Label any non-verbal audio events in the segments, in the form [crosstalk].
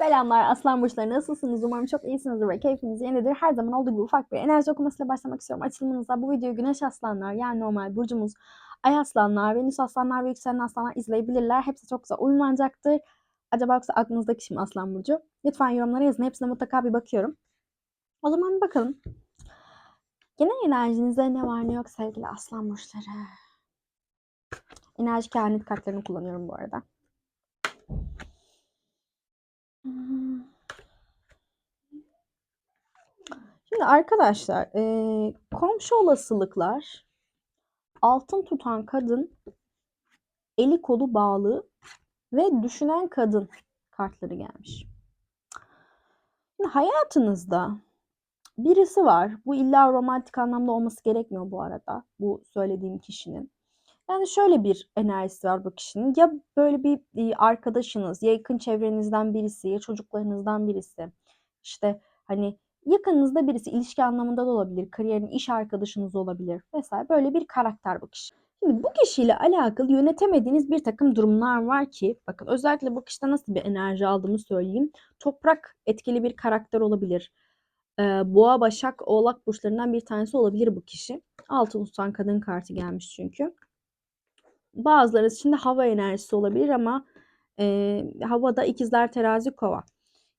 Selamlar Aslan Burçları nasılsınız? Umarım çok iyisinizdir ve keyfiniz yerindedir. Her zaman olduğu gibi ufak bir enerji okumasıyla başlamak istiyorum. Açılımınızda bu videoyu Güneş Aslanlar yani normal burcumuz Ay Aslanlar, Venüs Aslanlar ve Yükselen Aslanlar izleyebilirler. Hepsi çok güzel uyumlanacaktır. Acaba yoksa aklınızdaki kim Aslan Burcu? Lütfen yorumlara yazın. Hepsine mutlaka bir bakıyorum. O zaman bir bakalım. Genel enerjinizde ne var ne yok sevgili Aslan Burçları? Enerji kehanet kartlarını kullanıyorum bu arada. Şimdi arkadaşlar, eee, komşu olasılıklar, altın tutan kadın, eli kolu bağlı ve düşünen kadın kartları gelmiş. Şimdi hayatınızda birisi var. Bu illa romantik anlamda olması gerekmiyor bu arada. Bu söylediğim kişinin. Yani şöyle bir enerjisi var bu kişinin. Ya böyle bir e, arkadaşınız, ya yakın çevrenizden birisi, ya çocuklarınızdan birisi. İşte hani yakınınızda birisi ilişki anlamında da olabilir, kariyerin iş arkadaşınız olabilir vesaire. Böyle bir karakter bu kişi. Şimdi bu kişiyle alakalı yönetemediğiniz bir takım durumlar var ki, bakın özellikle bu kişide nasıl bir enerji aldığımı söyleyeyim. Toprak etkili bir karakter olabilir. Ee, Boğa, Başak, Oğlak burçlarından bir tanesi olabilir bu kişi. Altın tutan kadın kartı gelmiş çünkü. Bazıları için de hava enerjisi olabilir ama e, havada ikizler terazi kova.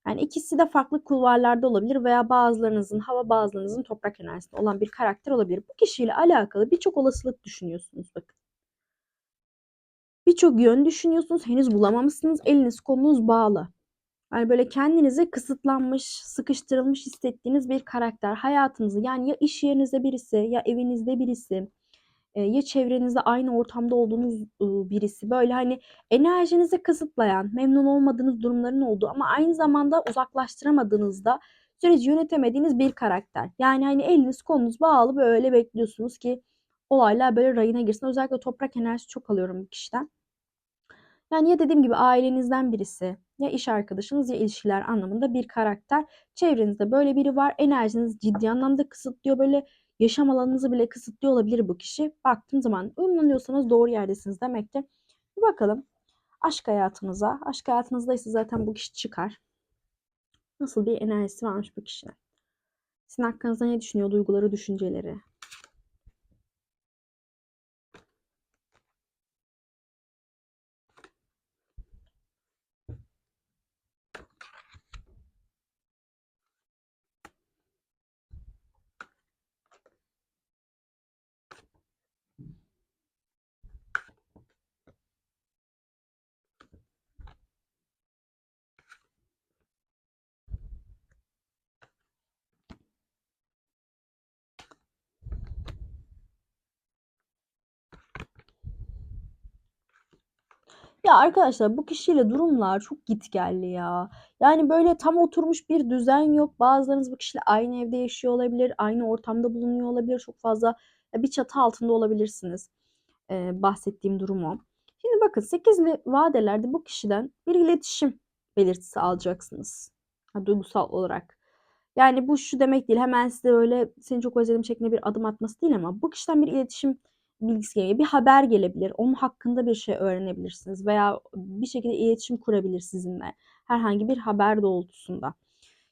Yani ikisi de farklı kulvarlarda olabilir veya bazılarınızın hava bazılarınızın toprak enerjisinde olan bir karakter olabilir. Bu kişiyle alakalı birçok olasılık düşünüyorsunuz bakın. Birçok yön düşünüyorsunuz. Henüz bulamamışsınız. Eliniz kolunuz bağlı. Yani böyle kendinizi kısıtlanmış, sıkıştırılmış hissettiğiniz bir karakter. Hayatınızı yani ya iş yerinizde birisi ya evinizde birisi ya çevrenizde aynı ortamda olduğunuz birisi böyle hani enerjinizi kısıtlayan, memnun olmadığınız durumların olduğu ama aynı zamanda uzaklaştıramadığınızda süreci yönetemediğiniz bir karakter. Yani hani eliniz kolunuz bağlı böyle bekliyorsunuz ki olaylar böyle rayına girsin. Özellikle toprak enerjisi çok alıyorum bu kişiden. Yani ya dediğim gibi ailenizden birisi ya iş arkadaşınız ya ilişkiler anlamında bir karakter. Çevrenizde böyle biri var. Enerjinizi ciddi anlamda kısıtlıyor. Böyle yaşam alanınızı bile kısıtlıyor olabilir bu kişi. Baktığım zaman uyumlanıyorsanız doğru yerdesiniz demektir. Bir bakalım aşk hayatınıza. Aşk hayatınızda ise zaten bu kişi çıkar. Nasıl bir enerjisi varmış bu kişinin? Sizin hakkınızda ne düşünüyor? Duyguları, düşünceleri. Ya arkadaşlar bu kişiyle durumlar çok gitgelli ya. Yani böyle tam oturmuş bir düzen yok. Bazılarınız bu kişiyle aynı evde yaşıyor olabilir, aynı ortamda bulunuyor olabilir. Çok fazla bir çatı altında olabilirsiniz. Ee, bahsettiğim durum o. Şimdi bakın 8'li vadelerde bu kişiden bir iletişim belirtisi alacaksınız. Ha, duygusal olarak. Yani bu şu demek değil. Hemen size öyle seni çok özledim şeklinde bir adım atması değil ama bu kişiden bir iletişim bilgisi geliyor. Bir haber gelebilir. Onun hakkında bir şey öğrenebilirsiniz veya bir şekilde iletişim kurabilir sizinle. Herhangi bir haber doğrultusunda.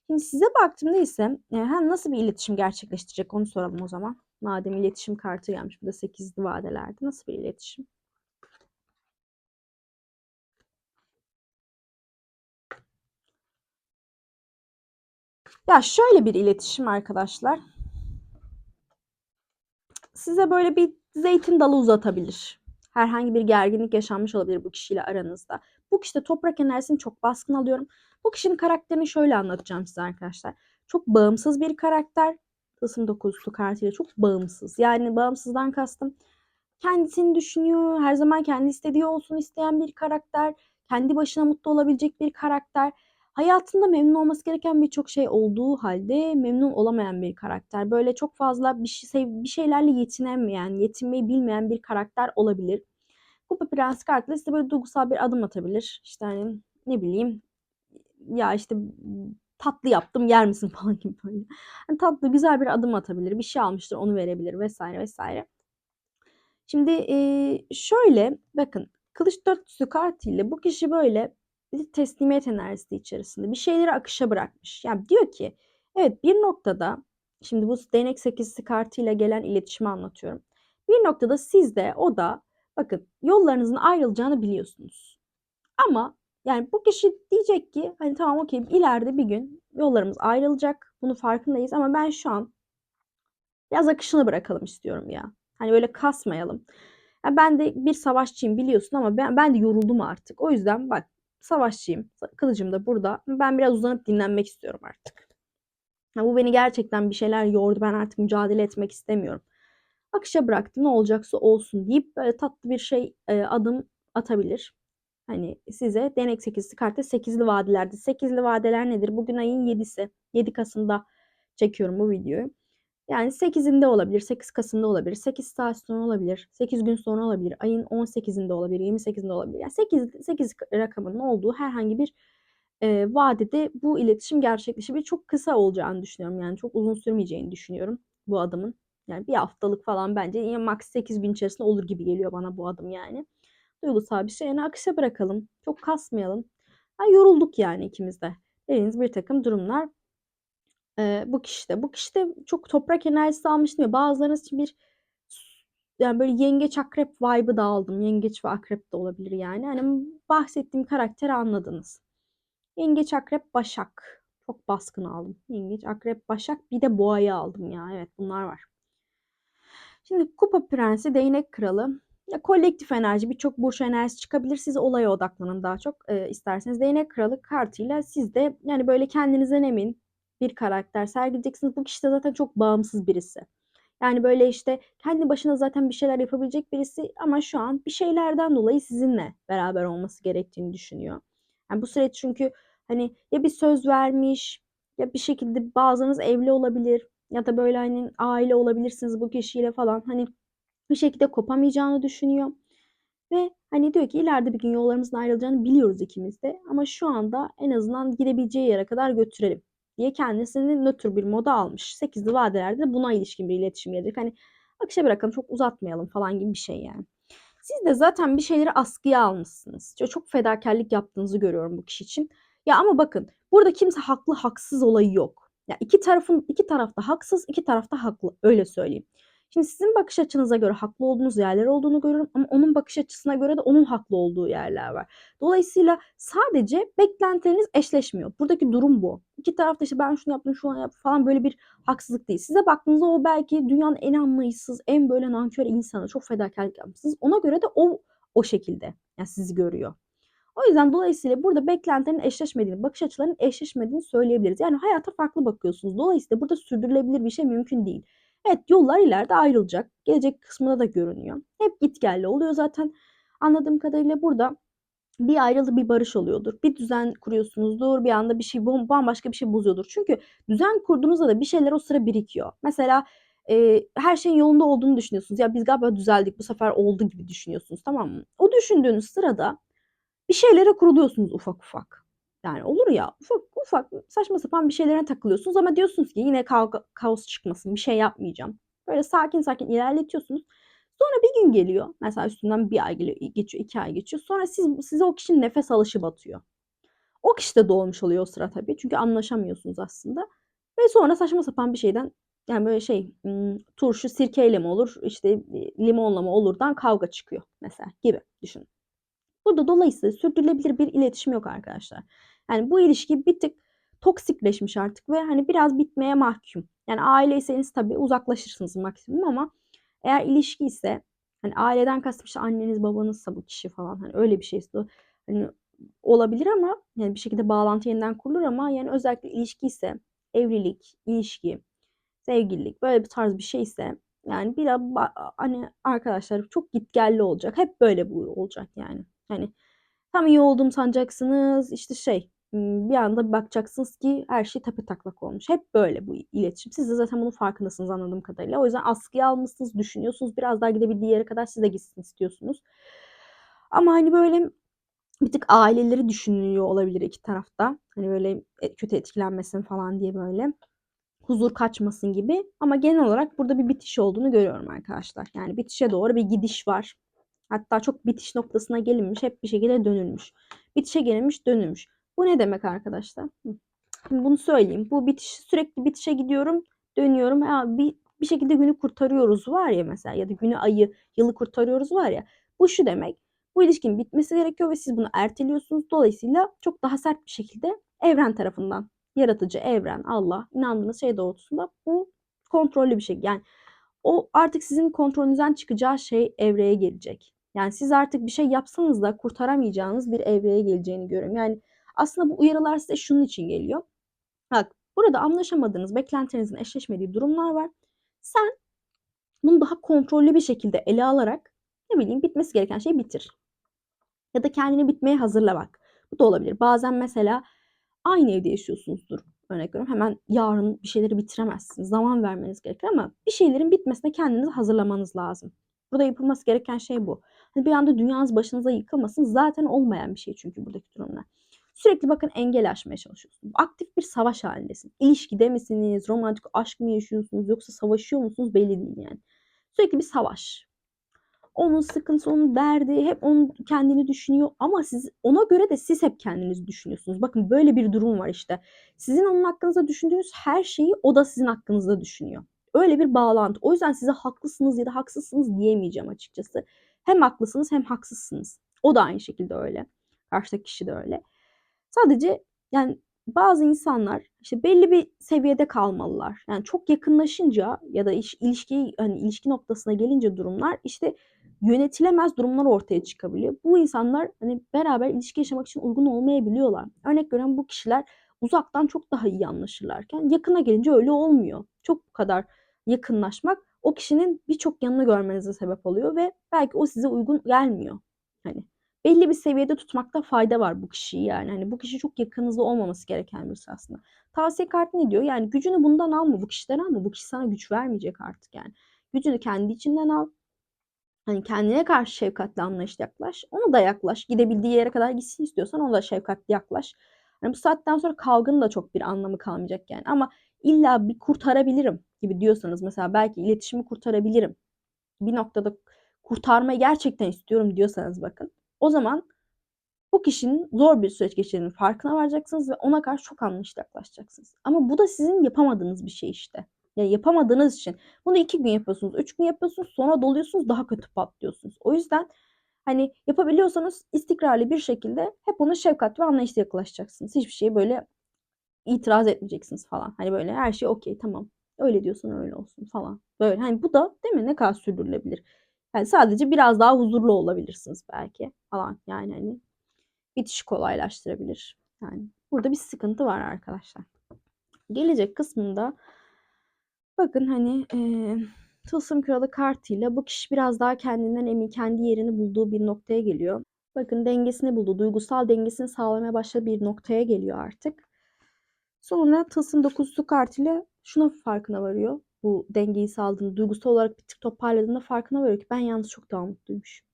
Şimdi size baktığımda ise yani nasıl bir iletişim gerçekleştirecek onu soralım o zaman. Madem iletişim kartı gelmiş. Bu da 8'li vadelerde. Nasıl bir iletişim? Ya şöyle bir iletişim arkadaşlar. Size böyle bir zeytin dalı uzatabilir. Herhangi bir gerginlik yaşanmış olabilir bu kişiyle aranızda. Bu kişide toprak enerjisini çok baskın alıyorum. Bu kişinin karakterini şöyle anlatacağım size arkadaşlar. Çok bağımsız bir karakter. Tılsım dokuzusu kartıyla çok bağımsız. Yani bağımsızdan kastım kendisini düşünüyor. Her zaman kendi istediği olsun isteyen bir karakter. Kendi başına mutlu olabilecek bir karakter hayatında memnun olması gereken birçok şey olduğu halde memnun olamayan bir karakter. Böyle çok fazla bir, şey, bir şeylerle yetinemeyen, yetinmeyi bilmeyen bir karakter olabilir. Kupa Prens kartıyla size böyle duygusal bir adım atabilir. İşte hani ne bileyim ya işte tatlı yaptım yer misin [laughs] falan gibi böyle. Hani tatlı güzel bir adım atabilir. Bir şey almıştır onu verebilir vesaire vesaire. Şimdi e, şöyle bakın kılıç dörtlüsü kartıyla bu kişi böyle teslimiyet enerjisi içerisinde. Bir şeyleri akışa bırakmış. Yani diyor ki evet bir noktada şimdi bu değnek sekizisi kartıyla gelen iletişimi anlatıyorum. Bir noktada siz de o da bakın yollarınızın ayrılacağını biliyorsunuz. Ama yani bu kişi diyecek ki hani tamam okey ileride bir gün yollarımız ayrılacak. Bunu farkındayız ama ben şu an biraz akışına bırakalım istiyorum ya. Hani böyle kasmayalım. Yani ben de bir savaşçıyım biliyorsun ama ben, ben de yoruldum artık. O yüzden bak savaşçıyım. Kılıcım da burada. Ben biraz uzanıp dinlenmek istiyorum artık. Ya bu beni gerçekten bir şeyler yordu. Ben artık mücadele etmek istemiyorum. Akışa bıraktım ne olacaksa olsun deyip böyle tatlı bir şey e, adım atabilir. Hani size denek 8'li kartta 8'li vadelerde. 8'li vadeler nedir? Bugün ayın 7'si. 7 Kasım'da çekiyorum bu videoyu. Yani 8'inde olabilir, 8 Kasım'da olabilir, 8 saat sonra olabilir, 8 gün sonra olabilir, ayın 18'inde olabilir, 28'inde olabilir. Yani 8, 8 rakamının olduğu herhangi bir e, vadede bu iletişim gerçekleşebilir. Çok kısa olacağını düşünüyorum. Yani çok uzun sürmeyeceğini düşünüyorum bu adımın. Yani bir haftalık falan bence yine max 8 gün içerisinde olur gibi geliyor bana bu adım yani. Duygusal bir şey. Yani akışa bırakalım. Çok kasmayalım. Yani yorulduk yani ikimiz de. Dediğiniz bir takım durumlar Eee, bu kişide. Bu kişide çok toprak enerjisi almış değil mi? Bazılarınız için bir yani böyle yengeç akrep vibe'ı da aldım. Yengeç ve akrep de olabilir yani. Hani bahsettiğim karakteri anladınız. Yengeç akrep başak. Çok baskın aldım. Yengeç akrep başak bir de boğayı aldım ya. Evet bunlar var. Şimdi kupa prensi değnek kralı. Ya kolektif enerji birçok burç enerjisi çıkabilir. Siz olaya odaklanın daha çok e, isterseniz. Değnek kralı kartıyla siz de yani böyle kendinizden emin, bir karakter sergileyeceksiniz. Bu kişi de zaten çok bağımsız birisi. Yani böyle işte kendi başına zaten bir şeyler yapabilecek birisi ama şu an bir şeylerden dolayı sizinle beraber olması gerektiğini düşünüyor. Yani bu süreç çünkü hani ya bir söz vermiş ya bir şekilde bazılarınız evli olabilir ya da böyle hani aile olabilirsiniz bu kişiyle falan hani bir şekilde kopamayacağını düşünüyor. Ve hani diyor ki ileride bir gün yollarımızın ayrılacağını biliyoruz ikimiz de ama şu anda en azından gidebileceği yere kadar götürelim diye kendisini nötr bir moda almış. 8'li vadelerde buna ilişkin bir iletişim gelecek. Hani akışa bırakalım çok uzatmayalım falan gibi bir şey yani. Siz de zaten bir şeyleri askıya almışsınız. Çok fedakarlık yaptığınızı görüyorum bu kişi için. Ya ama bakın burada kimse haklı haksız olayı yok. Ya iki tarafın iki tarafta haksız, iki tarafta haklı. Öyle söyleyeyim. Şimdi sizin bakış açınıza göre haklı olduğunuz yerler olduğunu görüyorum ama onun bakış açısına göre de onun haklı olduğu yerler var. Dolayısıyla sadece beklentileriniz eşleşmiyor. Buradaki durum bu. İki tarafta işte ben şunu yaptım, şunu yaptım falan böyle bir haksızlık değil. Size baktığınızda o belki dünyanın en anlayışsız, en böyle nankör insanı, çok fedakarlık yapmışsınız. Ona göre de o o şekilde yani sizi görüyor. O yüzden dolayısıyla burada beklentilerin eşleşmediğini, bakış açılarının eşleşmediğini söyleyebiliriz. Yani hayata farklı bakıyorsunuz. Dolayısıyla burada sürdürülebilir bir şey mümkün değil. Evet yollar ileride ayrılacak. Gelecek kısmında da görünüyor. Hep git gelli oluyor zaten. Anladığım kadarıyla burada bir ayrılı bir barış oluyordur. Bir düzen kuruyorsunuzdur. Bir anda bir şey bambaşka bir şey bozuyordur. Çünkü düzen kurduğunuzda da bir şeyler o sıra birikiyor. Mesela e, her şeyin yolunda olduğunu düşünüyorsunuz. Ya biz galiba düzeldik bu sefer oldu gibi düşünüyorsunuz tamam mı? O düşündüğünüz sırada bir şeylere kuruluyorsunuz ufak ufak. Yani olur ya ufak ufak saçma sapan bir şeylere takılıyorsunuz ama diyorsunuz ki yine kavga, kaos çıkmasın bir şey yapmayacağım. Böyle sakin sakin ilerletiyorsunuz. Sonra bir gün geliyor. Mesela üstünden bir ay geçiyor, iki ay geçiyor. Sonra siz, size o kişinin nefes alışı batıyor. O kişi de doğmuş oluyor o sıra tabii. Çünkü anlaşamıyorsunuz aslında. Ve sonra saçma sapan bir şeyden yani böyle şey turşu sirkeyle mi olur işte limonla mı olurdan kavga çıkıyor mesela gibi düşünün. Burada dolayısıyla sürdürülebilir bir iletişim yok arkadaşlar. Yani bu ilişki bir tık toksikleşmiş artık ve hani biraz bitmeye mahkum. Yani aileyseniz tabii uzaklaşırsınız maksimum ama eğer ilişki ise hani aileden kastım işte anneniz babanızsa bu kişi falan hani öyle bir şeyse hani olabilir ama yani bir şekilde bağlantı yeniden kurulur ama yani özellikle ilişki ise evlilik, ilişki, sevgililik böyle bir tarz bir şeyse yani biraz hani arkadaşlar çok gitgelli olacak. Hep böyle bu olacak yani. Hani tam iyi olduğumu sanacaksınız. İşte şey bir anda bakacaksınız ki her şey tepe taklak olmuş. Hep böyle bu iletişim. Siz de zaten bunun farkındasınız anladığım kadarıyla. O yüzden askıya almışsınız, düşünüyorsunuz. Biraz daha gidebildiği yere kadar siz de gitsin istiyorsunuz. Ama hani böyle bir tık aileleri düşünüyor olabilir iki tarafta. Hani böyle e, kötü etkilenmesin falan diye böyle. Huzur kaçmasın gibi. Ama genel olarak burada bir bitiş olduğunu görüyorum arkadaşlar. Yani bitişe doğru bir gidiş var. Hatta çok bitiş noktasına gelinmiş, hep bir şekilde dönülmüş. bitişe gelinmiş dönülmüş. Bu ne demek arkadaşlar? Şimdi bunu söyleyeyim. Bu bitiş sürekli bitişe gidiyorum, dönüyorum. Ha, bir, bir şekilde günü kurtarıyoruz var ya mesela ya da günü, ayı, yılı kurtarıyoruz var ya. Bu şu demek. Bu ilişkinin bitmesi gerekiyor ve siz bunu erteliyorsunuz. Dolayısıyla çok daha sert bir şekilde evren tarafından, yaratıcı evren, Allah, inandığınız şey doğrultusunda bu kontrollü bir şey. Yani o artık sizin kontrolünüzden çıkacağı şey evreye gelecek. Yani siz artık bir şey yapsanız da kurtaramayacağınız bir evreye geleceğini görüyorum. Yani aslında bu uyarılar size şunun için geliyor. Bak burada anlaşamadığınız, beklentinizin eşleşmediği durumlar var. Sen bunu daha kontrollü bir şekilde ele alarak ne bileyim bitmesi gereken şeyi bitir. Ya da kendini bitmeye hazırla bak. Bu da olabilir. Bazen mesela aynı evde yaşıyorsunuzdur. Örnek veriyorum. Hemen yarın bir şeyleri bitiremezsiniz. Zaman vermeniz gerekir ama bir şeylerin bitmesine kendinizi hazırlamanız lazım. Burada yapılması gereken şey bu. Bir anda dünyanız başınıza yıkılmasın. Zaten olmayan bir şey çünkü buradaki durumlar. Sürekli bakın engel aşmaya çalışıyorsunuz. Aktif bir savaş halindesin. İlişkide misiniz? Romantik aşk mı yaşıyorsunuz? Yoksa savaşıyor musunuz? Belli değil yani. Sürekli bir savaş. Onun sıkıntısı, onun derdi, hep onun kendini düşünüyor ama siz ona göre de siz hep kendinizi düşünüyorsunuz. Bakın böyle bir durum var işte. Sizin onun hakkınızda düşündüğünüz her şeyi o da sizin hakkınızda düşünüyor. Öyle bir bağlantı. O yüzden size haklısınız ya da haksızsınız diyemeyeceğim açıkçası. Hem haklısınız hem haksızsınız. O da aynı şekilde öyle. Karşıdaki kişi de öyle. Sadece yani bazı insanlar işte belli bir seviyede kalmalılar. Yani çok yakınlaşınca ya da iş, ilişki hani ilişki noktasına gelince durumlar işte yönetilemez durumlar ortaya çıkabiliyor. Bu insanlar hani beraber ilişki yaşamak için uygun olmayabiliyorlar. Örnek veriyorum bu kişiler uzaktan çok daha iyi anlaşırlarken yakına gelince öyle olmuyor. Çok bu kadar yakınlaşmak o kişinin birçok yanını görmenize sebep oluyor ve belki o size uygun gelmiyor. Hani belli bir seviyede tutmakta fayda var bu kişiyi yani. Hani bu kişi çok yakınınızda olmaması gereken birisi aslında. Tavsiye kartı ne diyor? Yani gücünü bundan alma, bu kişiden alma. Bu kişi sana güç vermeyecek artık yani. Gücünü kendi içinden al. Hani kendine karşı şefkatli anlayışla yaklaş. Ona da yaklaş. Gidebildiği yere kadar gitsin istiyorsan ona da şefkatli yaklaş. Hani bu saatten sonra kavganın da çok bir anlamı kalmayacak yani. Ama illa bir kurtarabilirim gibi diyorsanız mesela belki iletişimi kurtarabilirim. Bir noktada kurtarmayı gerçekten istiyorum diyorsanız bakın. O zaman bu kişinin zor bir süreç geçirdiğinin farkına varacaksınız ve ona karşı çok anlayışla yaklaşacaksınız. Ama bu da sizin yapamadığınız bir şey işte. Yani yapamadığınız için. Bunu iki gün yapıyorsunuz, üç gün yapıyorsunuz, sonra doluyorsunuz, daha kötü patlıyorsunuz. O yüzden hani yapabiliyorsanız istikrarlı bir şekilde hep ona şefkat ve anlayışla yaklaşacaksınız. Hiçbir şeye böyle itiraz etmeyeceksiniz falan. Hani böyle her şey okey tamam. Öyle diyorsan öyle olsun falan. Böyle hani bu da değil mi ne kadar sürdürülebilir. Yani sadece biraz daha huzurlu olabilirsiniz belki falan. Yani hani bitiş kolaylaştırabilir. Yani burada bir sıkıntı var arkadaşlar. Gelecek kısmında bakın hani e, tılsım kralı kartıyla bu kişi biraz daha kendinden emin, kendi yerini bulduğu bir noktaya geliyor. Bakın dengesini buldu, duygusal dengesini sağlamaya başladığı bir noktaya geliyor artık. Sonra tılsım dokuzusu kartıyla şuna farkına varıyor. Bu dengeyi sağladığını, duygusal olarak bir tık toparladığında farkına varıyor ki ben yalnız çok daha mutluymuşum.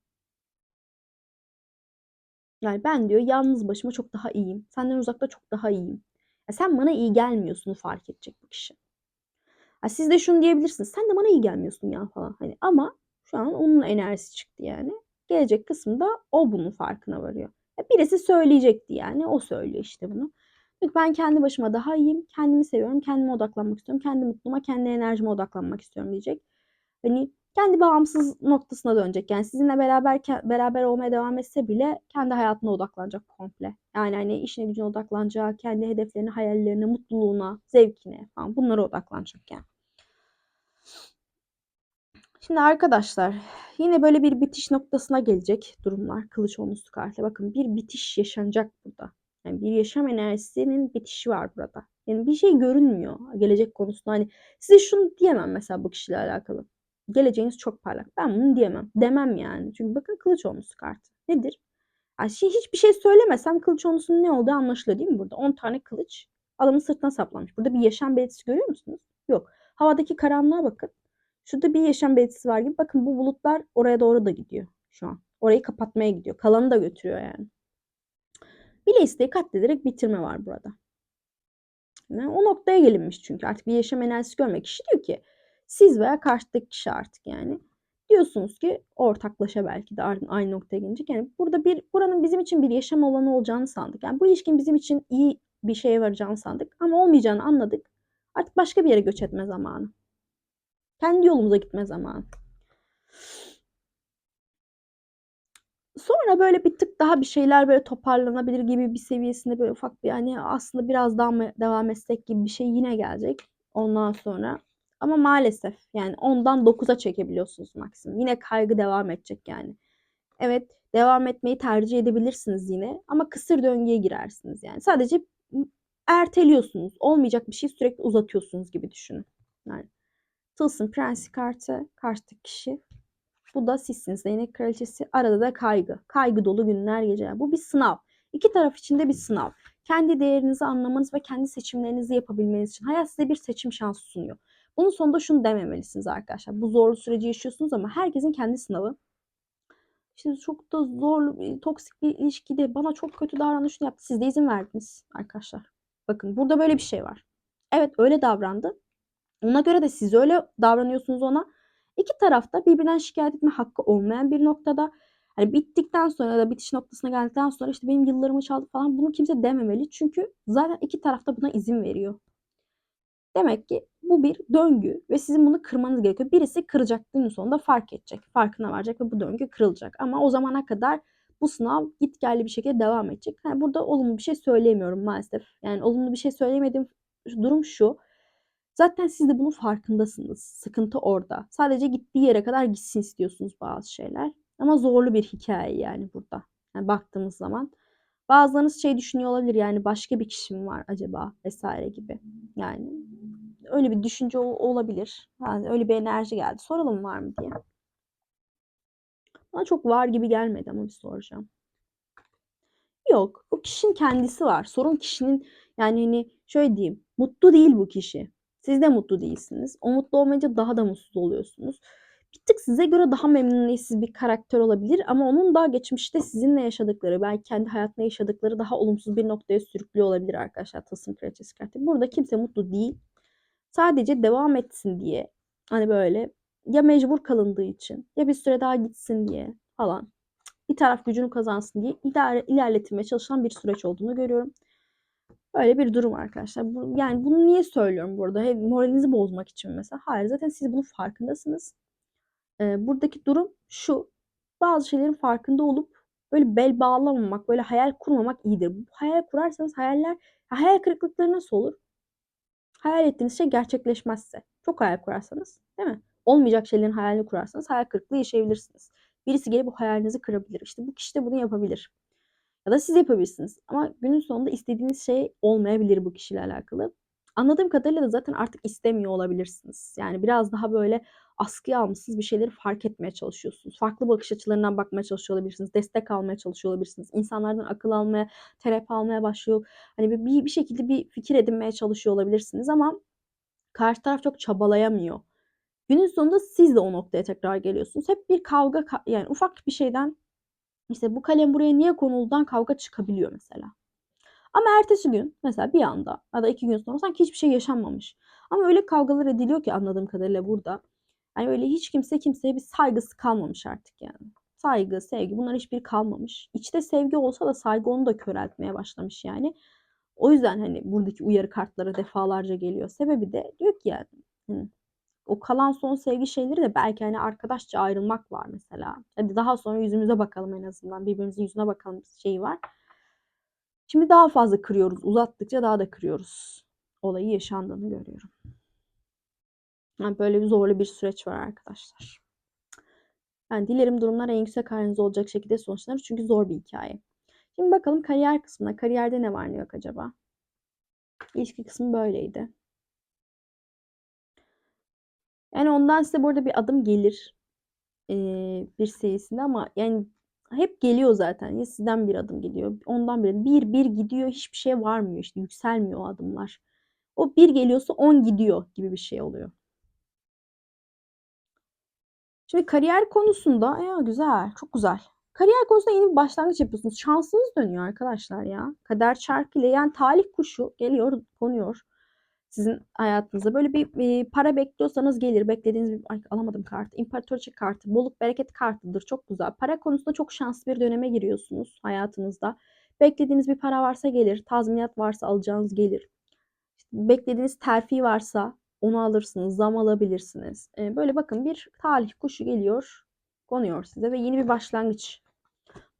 Yani ben diyor yalnız başıma çok daha iyiyim. Senden uzakta çok daha iyiyim. Ya sen bana iyi gelmiyorsun fark edecek bu kişi. Ya siz de şunu diyebilirsiniz. Sen de bana iyi gelmiyorsun ya falan. Hani ama şu an onun enerjisi çıktı yani. Gelecek kısımda o bunun farkına varıyor. Ya birisi söyleyecekti yani. O söylüyor işte bunu. Ben kendi başıma daha iyiyim. Kendimi seviyorum. Kendime odaklanmak istiyorum. Kendi mutluluğuma, kendi enerjime odaklanmak istiyorum diyecek. Hani kendi bağımsız noktasına dönecek. Yani sizinle beraber beraber olmaya devam etse bile kendi hayatına odaklanacak komple. Yani hani işine gücüne odaklanacak, kendi hedeflerine, hayallerine, mutluluğuna, zevkine falan bunlara odaklanacak yani. Şimdi arkadaşlar yine böyle bir bitiş noktasına gelecek durumlar. Kılıç onlusu kartı. Bakın bir bitiş yaşanacak burada. Yani bir yaşam enerjisinin bitişi var burada. Yani bir şey görünmüyor gelecek konusunda. Hani size şunu diyemem mesela bu kişiyle alakalı. Geleceğiniz çok parlak. Ben bunu diyemem. Demem yani. Çünkü bakın kılıç olmuş kartı. Nedir? Yani şey, hiçbir şey söylemesem kılıç olmuşsunun ne olduğu anlaşılıyor değil mi burada? 10 tane kılıç adamın sırtına saplanmış. Burada bir yaşam belirtisi görüyor musunuz? Yok. Havadaki karanlığa bakın. Şurada bir yaşam belirtisi var gibi. Bakın bu bulutlar oraya doğru da gidiyor şu an. Orayı kapatmaya gidiyor. Kalanı da götürüyor yani. Bile isteği katlederek bitirme var burada. Yani o noktaya gelinmiş çünkü artık bir yaşam enerjisi görmek kişi diyor ki siz veya karşıdaki kişi artık yani Diyorsunuz ki ortaklaşa belki de aynı noktaya gelecek. Yani burada bir buranın bizim için bir yaşam alanı olacağını sandık. Yani bu ilişkin bizim için iyi bir şeye varacağını sandık ama olmayacağını anladık. Artık başka bir yere göç etme zamanı. Kendi yolumuza gitme zamanı. Sonra böyle bir tık daha bir şeyler böyle toparlanabilir gibi bir seviyesinde böyle ufak bir hani aslında biraz daha mı devam etsek gibi bir şey yine gelecek ondan sonra. Ama maalesef yani ondan 9'a çekebiliyorsunuz maksimum. Yine kaygı devam edecek yani. Evet devam etmeyi tercih edebilirsiniz yine ama kısır döngüye girersiniz yani. Sadece erteliyorsunuz. Olmayacak bir şey sürekli uzatıyorsunuz gibi düşünün. Yani Tılsım Prensi kartı karşıdaki kişi bu da sizsiniz. Değnek kraliçesi. Arada da kaygı. Kaygı dolu günler geceler. Bu bir sınav. İki taraf için de bir sınav. Kendi değerinizi anlamanız ve kendi seçimlerinizi yapabilmeniz için hayat size bir seçim şansı sunuyor. Bunun sonunda şunu dememelisiniz arkadaşlar. Bu zorlu süreci yaşıyorsunuz ama herkesin kendi sınavı. İşte çok da zorlu, toksik bir ilişkide bana çok kötü davranışını yaptı. Siz de izin verdiniz arkadaşlar. Bakın burada böyle bir şey var. Evet öyle davrandı. Ona göre de siz öyle davranıyorsunuz ona. İki tarafta birbirinden şikayet etme hakkı olmayan bir noktada. Hani bittikten sonra da bitiş noktasına geldikten sonra işte benim yıllarımı çaldı falan bunu kimse dememeli. Çünkü zaten iki tarafta buna izin veriyor. Demek ki bu bir döngü ve sizin bunu kırmanız gerekiyor. Birisi kıracak günün sonunda fark edecek. Farkına varacak ve bu döngü kırılacak. Ama o zamana kadar bu sınav git gelli bir şekilde devam edecek. Yani burada olumlu bir şey söyleyemiyorum maalesef. Yani olumlu bir şey söyleyemediğim durum şu. Zaten siz de bunun farkındasınız. Sıkıntı orada. Sadece gittiği yere kadar gitsin istiyorsunuz bazı şeyler. Ama zorlu bir hikaye yani burada. Yani baktığımız zaman. Bazılarınız şey düşünüyor olabilir yani başka bir kişi mi var acaba vesaire gibi. Yani öyle bir düşünce olabilir. Yani öyle bir enerji geldi. Soralım var mı diye. Bana çok var gibi gelmedi ama bir soracağım. Yok. Bu kişinin kendisi var. Sorun kişinin yani hani şöyle diyeyim. Mutlu değil bu kişi. Siz de mutlu değilsiniz. O mutlu olmayınca daha da mutsuz oluyorsunuz. Bir tık size göre daha memnuniyetsiz bir karakter olabilir ama onun da geçmişte sizinle yaşadıkları, belki kendi hayatında yaşadıkları daha olumsuz bir noktaya sürüklüyor olabilir arkadaşlar Tılsım Kraliçesi kartı. Burada kimse mutlu değil. Sadece devam etsin diye hani böyle ya mecbur kalındığı için ya bir süre daha gitsin diye falan bir taraf gücünü kazansın diye iler, ilerletilmeye çalışılan bir süreç olduğunu görüyorum. Öyle bir durum arkadaşlar. Bu, yani bunu niye söylüyorum burada? He, moralinizi bozmak için mesela. Hayır zaten siz bunun farkındasınız. Ee, buradaki durum şu. Bazı şeylerin farkında olup böyle bel bağlamamak, böyle hayal kurmamak iyidir. Hayal kurarsanız hayaller, hayal kırıklıkları nasıl olur? Hayal ettiğiniz şey gerçekleşmezse. Çok hayal kurarsanız değil mi? Olmayacak şeylerin hayalini kurarsanız hayal kırıklığı yaşayabilirsiniz. Birisi gelip bu hayalinizi kırabilir. İşte bu kişi de bunu yapabilir. Ya da siz yapabilirsiniz. Ama günün sonunda istediğiniz şey olmayabilir bu kişiyle alakalı. Anladığım kadarıyla da zaten artık istemiyor olabilirsiniz. Yani biraz daha böyle askıya almışsınız bir şeyleri fark etmeye çalışıyorsunuz. Farklı bakış açılarından bakmaya çalışıyor olabilirsiniz. Destek almaya çalışıyor olabilirsiniz. İnsanlardan akıl almaya, terapi almaya başlıyor. Hani bir, bir şekilde bir fikir edinmeye çalışıyor olabilirsiniz ama karşı taraf çok çabalayamıyor. Günün sonunda siz de o noktaya tekrar geliyorsunuz. Hep bir kavga yani ufak bir şeyden işte bu kalem buraya niye konuldan kavga çıkabiliyor mesela. Ama ertesi gün mesela bir anda ya da iki gün sonra sanki hiçbir şey yaşanmamış. Ama öyle kavgalar ediliyor ki anladığım kadarıyla burada. Yani öyle hiç kimse kimseye bir saygısı kalmamış artık yani. Saygı, sevgi bunlar hiçbir kalmamış. İçte sevgi olsa da saygı onu da köreltmeye başlamış yani. O yüzden hani buradaki uyarı kartları defalarca geliyor. Sebebi de diyor ki yani o kalan son sevgi şeyleri de belki hani arkadaşça ayrılmak var mesela. Hadi daha sonra yüzümüze bakalım en azından. Birbirimizin yüzüne bakalım şeyi var. Şimdi daha fazla kırıyoruz. Uzattıkça daha da kırıyoruz. Olayı yaşandığını görüyorum. Yani böyle bir zorlu bir süreç var arkadaşlar. Yani dilerim durumlar en yüksek haliniz olacak şekilde sonuçlanır. Çünkü zor bir hikaye. Şimdi bakalım kariyer kısmına. Kariyerde ne var ne yok acaba? İlişki kısmı böyleydi. Yani ondan size burada bir adım gelir. Ee, bir serisinde ama yani hep geliyor zaten. Ya sizden bir adım geliyor. Ondan bir bir bir gidiyor. Hiçbir şey varmıyor işte. Yükselmiyor o adımlar. O bir geliyorsa on gidiyor gibi bir şey oluyor. Şimdi kariyer konusunda ya güzel, çok güzel. Kariyer konusunda yeni bir başlangıç yapıyorsunuz. Şansınız dönüyor arkadaşlar ya. Kader çarkıyla yani talih kuşu geliyor, konuyor. Sizin hayatınızda. Böyle bir e, para bekliyorsanız gelir. Beklediğiniz bir ay, alamadım kartı. İmparatorça kartı, bolluk bereket kartıdır. Çok güzel. Para konusunda çok şanslı bir döneme giriyorsunuz hayatınızda. Beklediğiniz bir para varsa gelir. Tazminat varsa alacağınız gelir. Beklediğiniz terfi varsa onu alırsınız. Zam alabilirsiniz. E, böyle bakın bir talih kuşu geliyor. Konuyor size ve yeni bir başlangıç.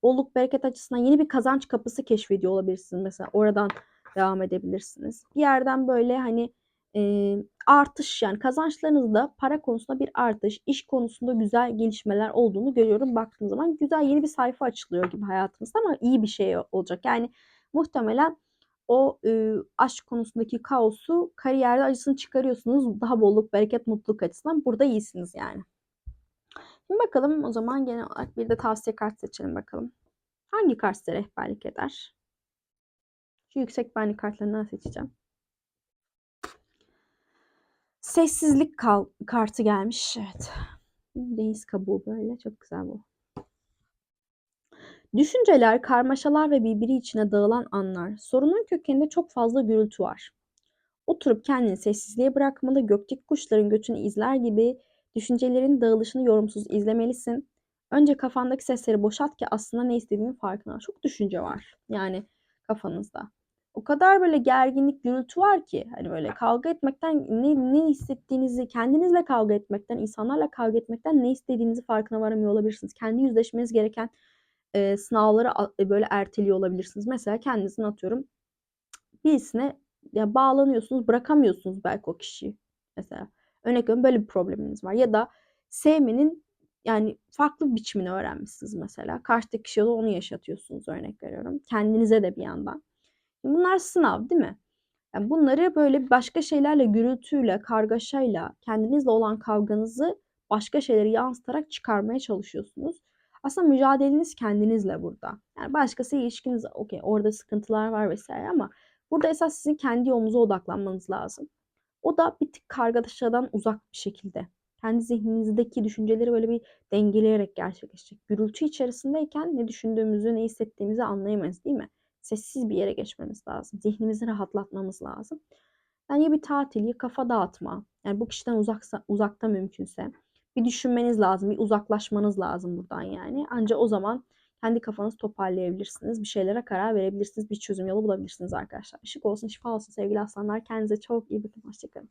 Bolluk bereket açısından yeni bir kazanç kapısı keşfediyor olabilirsiniz. Mesela oradan devam edebilirsiniz. Bir yerden böyle hani e, artış yani kazançlarınızda para konusunda bir artış, iş konusunda güzel gelişmeler olduğunu görüyorum baktığım zaman. Güzel yeni bir sayfa açılıyor gibi hayatınızda ama iyi bir şey olacak. Yani muhtemelen o e, aşk konusundaki kaosu kariyerde acısını çıkarıyorsunuz. Daha bolluk, bereket, mutluluk açısından burada iyisiniz yani. Şimdi bakalım o zaman genel olarak bir de tavsiye kart seçelim bakalım. Hangi kart size rehberlik eder? Şu yüksek benlik kartlarından seçeceğim. Sessizlik kal kartı gelmiş. Evet. Deniz kabuğu böyle. Çok güzel bu. Düşünceler, karmaşalar ve birbiri içine dağılan anlar. Sorunun kökeninde çok fazla gürültü var. Oturup kendini sessizliğe bırakmalı, gökteki kuşların göçünü izler gibi düşüncelerin dağılışını yorumsuz izlemelisin. Önce kafandaki sesleri boşalt ki aslında ne istediğinin farkına. Çok düşünce var yani kafanızda. O kadar böyle gerginlik, gürültü var ki hani böyle kavga etmekten ne, ne hissettiğinizi, kendinizle kavga etmekten, insanlarla kavga etmekten ne istediğinizi farkına varamıyor olabilirsiniz. Kendi yüzleşmeniz gereken e, sınavları a- böyle erteliyor olabilirsiniz. Mesela kendinizin atıyorum birisine ya bağlanıyorsunuz, bırakamıyorsunuz belki o kişiyi. Mesela örnek veriyorum böyle bir probleminiz var ya da sevmenin yani farklı bir biçimini öğrenmişsiniz mesela. Karşıdaki kişiye de onu yaşatıyorsunuz örnek veriyorum. Kendinize de bir yandan. Bunlar sınav değil mi? Yani bunları böyle başka şeylerle, gürültüyle, kargaşayla, kendinizle olan kavganızı başka şeyleri yansıtarak çıkarmaya çalışıyorsunuz. Aslında mücadeleniz kendinizle burada. Yani başkası ilişkiniz, okey orada sıkıntılar var vesaire ama burada esas sizin kendi yolunuza odaklanmanız lazım. O da bir tık kargaşadan uzak bir şekilde. Kendi zihninizdeki düşünceleri böyle bir dengeleyerek gerçekleşecek. Gürültü içerisindeyken ne düşündüğümüzü, ne hissettiğimizi anlayamayız değil mi? Sessiz bir yere geçmemiz lazım. Zihnimizi rahatlatmamız lazım. Yani ya bir tatil, ya kafa dağıtma. Yani bu kişiden uzaksa, uzakta mümkünse. Bir düşünmeniz lazım, bir uzaklaşmanız lazım buradan yani. Ancak o zaman kendi kafanızı toparlayabilirsiniz. Bir şeylere karar verebilirsiniz. Bir çözüm yolu bulabilirsiniz arkadaşlar. Işık olsun, şifa olsun sevgili aslanlar. Kendinize çok iyi bakın. Hoşçakalın.